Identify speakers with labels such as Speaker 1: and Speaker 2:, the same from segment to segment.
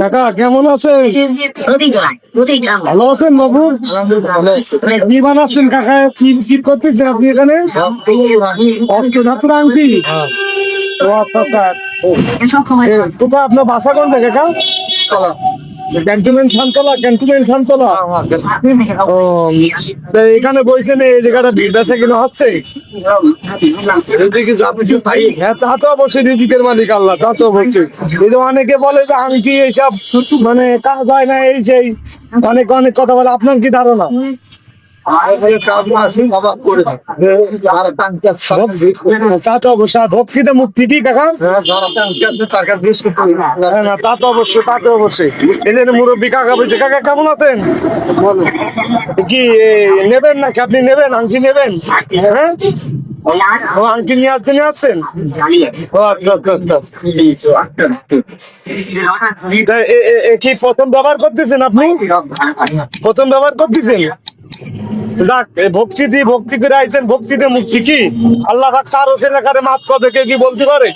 Speaker 1: কাকা, কেমন আছেন? ভালো আছেন বাবু? কি বানাচ্ছেন কাকা, কি কি করতেছেন আপনি এখানে? অষ্টধাতুর আংটি? আচ্ছা আচ্ছা। আপনার বাসা কোন জায়গা কাকা? ক্যান্টনমেন্ট শান্তলা ক্যান্টনমেন্ট শান্তলা ও এখানে বইছেন এই জায়গাটা ভিড়টা থেকে হচ্ছে? এদিকে আপনি ভাই হ্যাঁ তা তো অবশ্যই রিজিকের মালিক আল্লাহ তা তো অবশ্যই। অনেকে বলে যে আমি কি এইসব মানে কাজ হয় না এই সেই। অনেক অনেক কথা বলে। আপনার কি ধারণা? তা তো অবশ্যই মুক্তি হ্যাঁ, তা তো অবশ্যই তা তো অবশ্যই। এদের মুরব্বী কাকা বলছে কাকা কেমন আছেন? কি নেবেন নাকি? আপনি নেবেন? আংটি নেবেন? হ্যাঁ? ও আংটি নিয়ে আসছেন নিয়ে আসছেন ও আচ্ছা আচ্ছা আচ্ছা। কি প্রথম ব্যবহার করতেছেন আপনি? প্রথম ব্যবহার করতেছেন? যাক ভক্তি দিয়ে ভক্তি করে আইছেন ভক্তিতে মুক্তি কি? আল্লাহ পাক কারও কারে মাফ করবে কেউ কি বলতে পারে?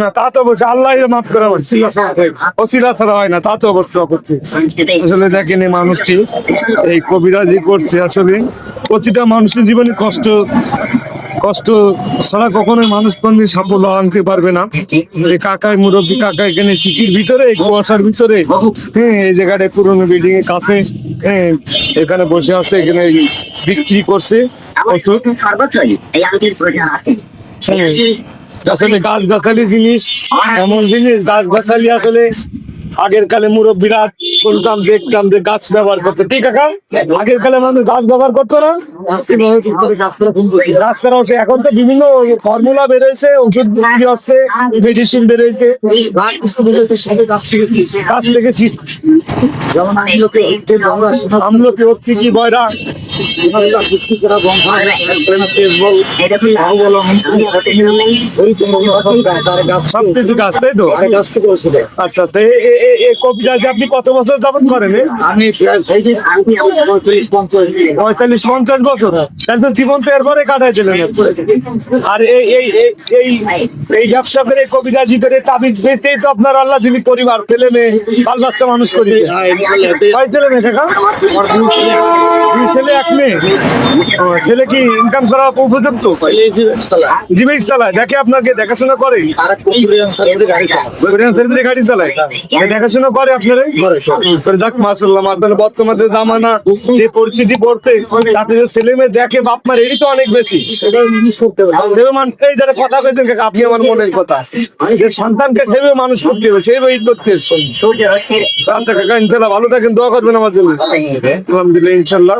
Speaker 1: না, তা তো বলছে আল্লাহ মাফ করে অসিলা ছাড়া হয় না, তা তো অবশ্যই অবশ্যই আসলে দেখেন এই মানুষটি, এই কবিরাজি করছে আসলে। প্রতিটা মানুষের জীবনে কষ্ট কষ্ট ছাড়া কখনোই মানুষ কোনদিন সাফল্য আনতে পারবে না এই কাকাই মুরব্বী কাকা এখানে সিটির ভিতরে কুয়াশার ভিতরে হ্যাঁ এই জায়গাটায় পুরোনো বিল্ডিং এর কাছে হ্যাঁ এখানে বসে আছে, এখানে বিক্রি করছে হ্যাঁ। আসলে গাছ গাছালি জিনিস, এমন জিনিস গাছ গাছালি আসলে আগের কালে মুরব্বীরা শুনতাম দেখতাম যে গাছ ব্যবহার করতো। ঠিক কাকা আগের কালে মানুষ গাছ ব্যবহার করতো না। গাছ ছাড়াও সে এখন তো বিভিন্ন ফর্মুলা বেরোয়েছে ওষুধ আসছে মেডিসিন বেরোয়েছে। গাছ থেকে আমলকি হচ্ছে কি গাছ তাই তো? আচ্ছা তো যে আপনি কত বছর যাবত করেন
Speaker 2: আমি
Speaker 1: পঁয়তাল্লিশ পঞ্চাশ বছর? তাহলে জীবন তো এরপরে কাটাই দিলেন আর এই এই এই এই এই ব্যবসা করে কবিতা জিতে তাবিজ বেচেই তো আপনার আল্লাহ দিলি পরিবার ছেলে মেয়ে বাল বাচ্চা মানুষ করেছে। কয় ছেলে মেয়ে কাকা? দুই ছেলে। এক মেয়ে? ছেলে কি ইনকাম করা উপযুক্ত? জীবিক চালায়। দেখে আপনাকে দেখাশোনা করে। সার্ভিসে গাড়ি চালায়। দেখাশোনা করে আপনারা? দেখ মাসাল্লাহ বর্তমানে জামানা যে পরিস্থিতি পড়তে তাতে যে ছেলে মেয়ে দেখে বাপ মার এরই তো অনেক বেশি। সেভাবে এই যারা কথা কইতেন আপনি আমার মনের কথা। যে সন্তানকে সেভাবে মানুষ করতে হবে করতে হবে আচ্ছা কাকা ইনশাল্লাহ ভালো থাকেন দোয়া করবেন আমার জন্য। আলহামদুলিল্লাহ ইনশাল্লাহ